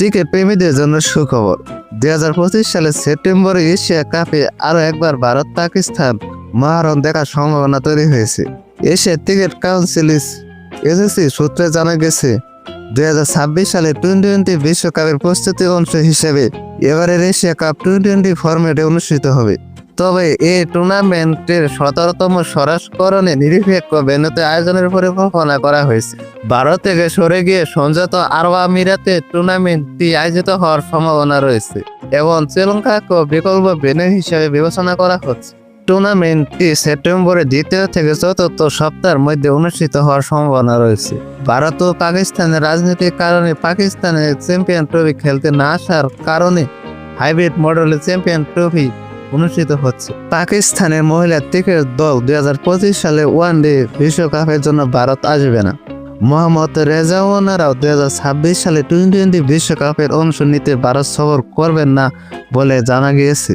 Cricket প্রেমীদের জন্য সুখবর। দুই হাজার পঁচিশ সালের সেপ্টেম্বরে এশিয়া কাপে আরও একবার ভারত পাকিস্তান মহারণ দেখার সম্ভাবনা তৈরি হয়েছে। এশিয়া ক্রিকেট কাউন্সিল এসএসসি সূত্রে জানা গেছে, দুই হাজার ছাব্বিশ সালে টোয়েন্টি টোয়েন্টি বিশ্বকাপের প্রস্তুতি অংশ হিসেবে এবারের এশিয়া কাপ টোয়েন্টি টোয়েন্টি ফরম্যাটে অনুষ্ঠিত হবে। তবে এই টুর্নামেন্টের সতেরোতম সংস্করণে নিরপেক্ষ ভেন্যুতে আয়োজনের পরিকল্পনা করা হয়েছে। ভারত থেকে সরে গিয়ে সংযত আরব আমিরাতে টুর্নামেন্টটি আয়োজিত হওয়ার সম্ভাবনা রয়েছে এবং শ্রীলঙ্কাকে বিকল্প ভেন্যু হিসেবে বিবেচনা করা হচ্ছে। টুর্নামেন্টটি সেপ্টেম্বরের দ্বিতীয় থেকে চতুর্থ সপ্তাহের মধ্যে অনুষ্ঠিত হওয়ার সম্ভাবনা রয়েছে। ভারত ও পাকিস্তানের রাজনৈতিক কারণে পাকিস্তানের চ্যাম্পিয়ন ট্রফি খেলতে না আসার কারণে হাইব্রিড মডেলের চ্যাম্পিয়ন ট্রফি অনুষ্ঠিত হচ্ছে। পাকিস্তানের মহিলা ক্রিকেট দল দুই হাজার পঁচিশ সালে ওয়ান ডে বিশ্বকাপের জন্য ভারত আসবে না। মোহাম্মদ রেজাওয়ানারাও দুই হাজার ছাব্বিশ সালে টোয়েন্টি টোয়েন্টি বিশ্বকাপের অংশ নিতে ভারত সফর করবেন না বলে জানা গিয়েছে।